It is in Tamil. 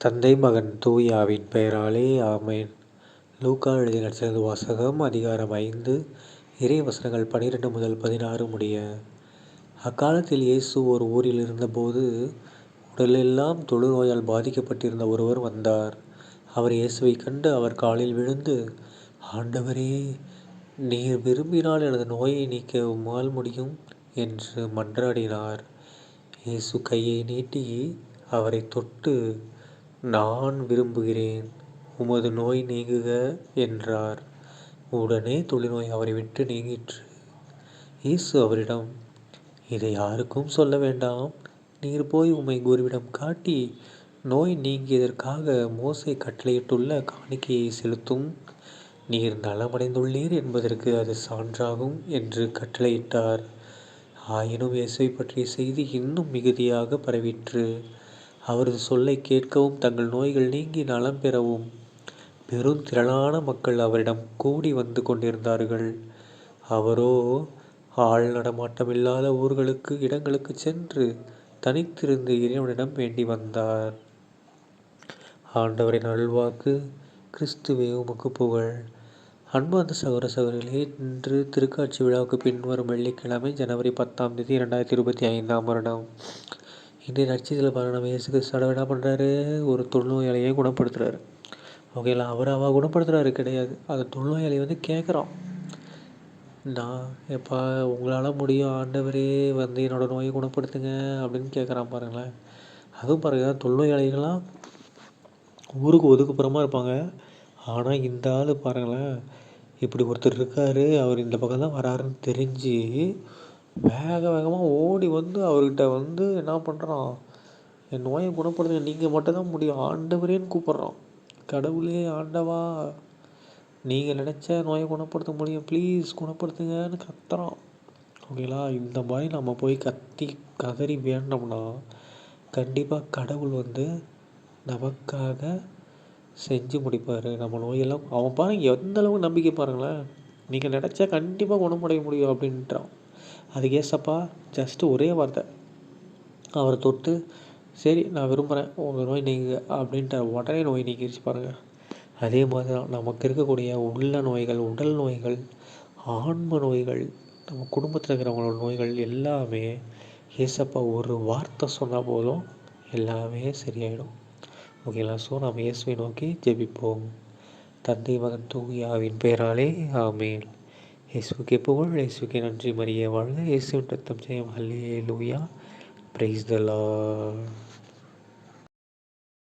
தந்தை மகன் தூயாவின் பெயராலே ஆமேன். லூக்கா எழுதிய சிறந்த வாசகம் அதிகாரம் ஐந்து இறை வசனங்கள் பனிரெண்டு முதல் பதினாறு முடிய. அக்காலத்தில் இயேசு ஒரு ஊரில் இருந்தபோது உடலெல்லாம் தொழுநோயால் பாதிக்கப்பட்டிருந்த ஒருவர் வந்தார். அவர் இயேசுவை கண்டு அவர் காலில் விழுந்து ஆண்டவரே நீர் விரும்பினால் எனது நோயை நீக்க உம்மால் முடியும் என்று மன்றாடினார். இயேசு கையை நீட்டி அவரை தொட்டு நான் விரும்புகிறேன். உமது நோய் நீங்குக என்றார். உடனே தொழுநோய் அவரை விட்டு நீங்கிற்று. இயேசு அவரிடம் இதை யாருக்கும் சொல்ல வேண்டாம். நீர் போய் உம்மை குருவிடம் காட்டி நோய் நீங்கியதற்காக மோசை கட்டளையிட்டுள்ள காணிக்கையை செலுத்தும். நீர் நலமடைந்துள்ளீர் என்பதற்கு அது சான்றாகும் என்று கட்டளையிட்டார். ஆயினும் இயேசுவை பற்றிய செய்தி இன்னும் மிகுதியாக பரவிற்று. அவரது சொல்லை கேட்கவும் தங்கள் நோய்கள் நீங்கி நலம் பெறவும் பெரும் திரளான மக்கள் அவரிடம் கூடி வந்து கொண்டிருந்தார்கள். அவரோ ஆள் நடமாட்டமில்லாத ஊர்களுக்கு இடங்களுக்கு சென்று தனித்திருந்து இறைவனிடம் வேண்டி வந்தார். ஆண்டவரின் அருள்வாக்கு கிறிஸ்துவே உமக்கு புகழ். அன்பார்ந்த சகோர சகோதரிகளே இன்று திருக்காட்சி விழாவுக்கு பின்வரும் வெள்ளிக்கிழமை ஜனவரி பத்தாம் தேதி இரண்டாயிரத்தி இருபத்தி ஐந்தாம் வருடம். இன்றைய நட்சத்திரத்தில் பாருங்கள் நம்ம இயேசு கிறிஸ்து என்ன பண்ணுறாரு ஒரு தொழுநோயாளியை குணப்படுத்துகிறாரு ஓகேங்களா? அவர் அவள் குணப்படுத்துகிறாரு கிடையாது. அந்த தொழுநோயாளி வந்து கேட்குறான் நான் எப்பா உங்களால் முடியும். ஆண்டவரே வந்து என்னோடய நோயை குணப்படுத்துங்க. அப்படின்னு கேட்குறான் பாருங்களேன். அதுவும் பாருங்கள் தொழுநோயாளிகள்லாம் ஊருக்கு ஒதுக்குப்புறமா இருப்பாங்க. ஆனால் இந்த ஆள் பாருங்களேன் இப்படி ஒருத்தர் இருக்கார். அவர் இந்த பக்கம் தான் வராருன்னு தெரிஞ்சு வேக வேகமாக ஓடி வந்து அவர்கிட்ட வந்து என்ன பண்ணுறான் என் நோயை குணப்படுத்துங்க. நீங்கள் மட்டும்தான் முடியும். ஆண்டவரேன்னு கூப்பிட்றான். கடவுளே ஆண்டவா நீங்கள் நினச்ச நோயை குணப்படுத்த முடியும். ப்ளீஸ் குணப்படுத்துங்கன்னு கத்துறான். ஓகேங்களா? இந்த மாதிரி நம்ம போய் கத்தி கதறி வேண்டோம்னா கண்டிப்பாக கடவுள் வந்து நமக்காக செஞ்சு முடிப்பார். நம்ம நோயெல்லாம் அவன் பாருங்கள் எந்த அளவுக்கு நம்பிக்கை பாருங்களேன். நீங்கள் நினச்சா கண்டிப்பாக குணமடைய முடியும் அப்படின்றான். அதுக்கு ஏசப்பா ஜஸ்ட்டு ஒரே வார்த்தை. அவரை தொட்டு சரி நான் விரும்புகிறேன் உங்கள் நோய் நீங்க அப்படின்ட்டு உடனே நோய் நீக்கிடுச்சு பாருங்கள் அதே மாதிரி தான் நமக்கு இருக்கக்கூடிய உள்ள நோய்கள் உடல் நோய்கள் ஆன்ம நோய்கள் நம்ம குடும்பத்தில் இருக்கிறவங்களோட நோய்கள் எல்லாமே ஏசப்பா ஒரு வார்த்தை சொன்னால் போதும் எல்லாமே சரியாயிடும். ஓகேங்களா? ஸோ நம்ம இயேசுவை நோக்கி ஜெபிப்போம். தந்தை மகன் தூயாவின் பெயராலே ஆமேன். இயேசுக்கே புகழ் இயேசுக்கே நன்றி. மரிய வாழ்க இயேசு ரத்தம் ஜெயம். ஹல்லே லூயா பிரைஸ் தலா